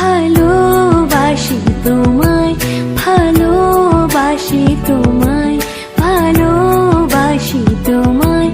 ভালোবাসি তোমায় ভালোবাসি তোমায় ভালোবাসি তোমায়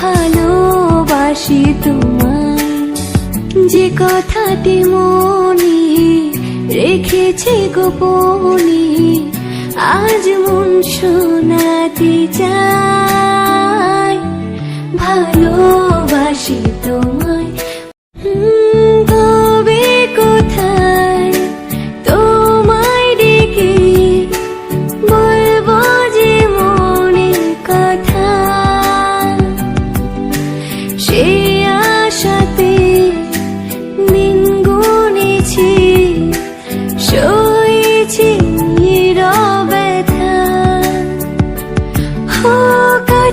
ভালোবাসি তোমায়। যে কথাটি মনে রেখেছে গোপনে, আজ মন শোনাতে চাই ভালোবাসি তোমায়।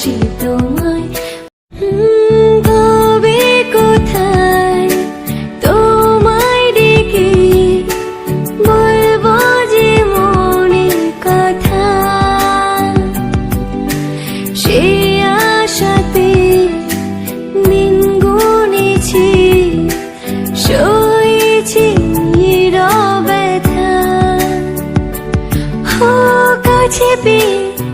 ভালোবাসি তোমায়। হুম, কোথায় তোমায় ডেকে বলব যে কথা। সে আশাতে দিন গুনেছি কাছে পেয়ে